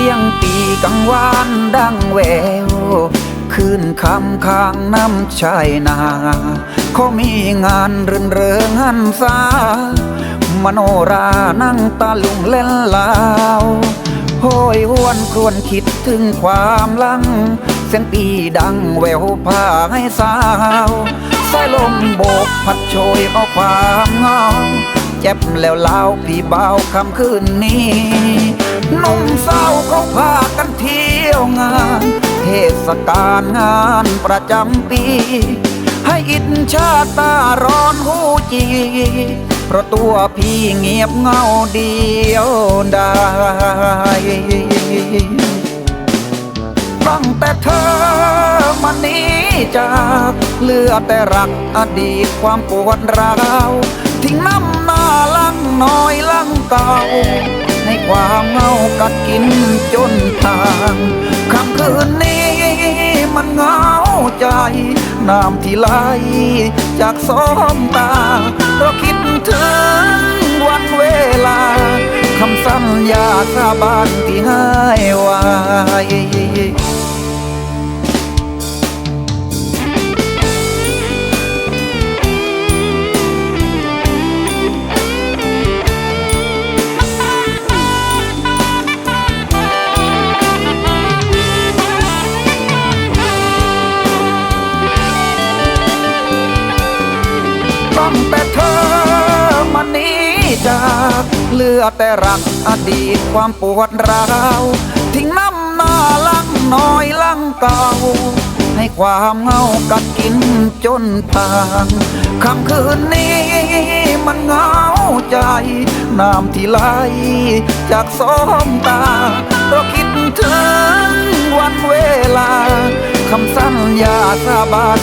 สียงปีกังวานดังแววคืนคำข้างน้ำชายนาเขามีงานเรินเริงหันษามโนรานั่งตาลุงเล่นลาวโหยหวนครวนคิดถึงความลัง เสียงปีดังแววพาให้สาวสายลมโบกพัดโชยเอาความเงาเจ็บแล้วเล่าพี่เบาคำคืนนี้นุ่มสา ศกาลงานประจำปี ให้อิจฉาตาร้อนหูจี เพราะตัวพี่เงียบเงาเดียวได้ตั้งแต่เธอมานี้จากเหลือแต่รักอดีตความปวดร้าวทิ้งน้ำหน้าลังน้อยลังเก่าในความเงากัดกินจนทางคำคืน ใจ น้ำที่ไหลจากสองตาเราคิดถึงวันเวลาคำสัญญาสาบานที่ให้ไว้ ตั้งแต่เธอมานี้จากเหลือแต่รักอดีตความปวดร้าวทิ้งน้ำหน้าลังน้อยลังเก่า ให้ความเงากัดกินจนพางคำคืนนี้มันเหงาใจน้ำที่ไหลจากสองตาเราคิดถึงวันเวลาคำสัญญาสาบาน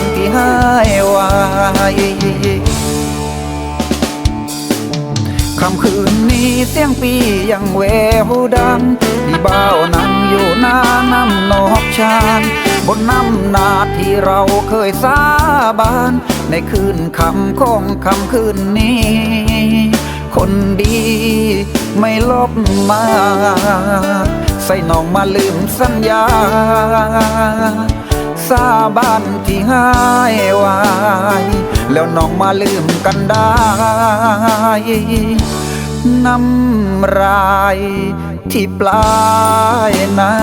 ค่ำคืนนี้เสียงปียังแววดังที่เบ้านั่งอยู่หน้าน้ำนอกชานบนน้ำนาที่เราเคยสาบาน ในคืนคำของคำคืนนี้ คนดีไม่ลบมา ใส่น้องมาลืมสัญญาสาบานที่ให้ไว แล้วน้องมาลืมกันได้น้ำรายที่ปลายนา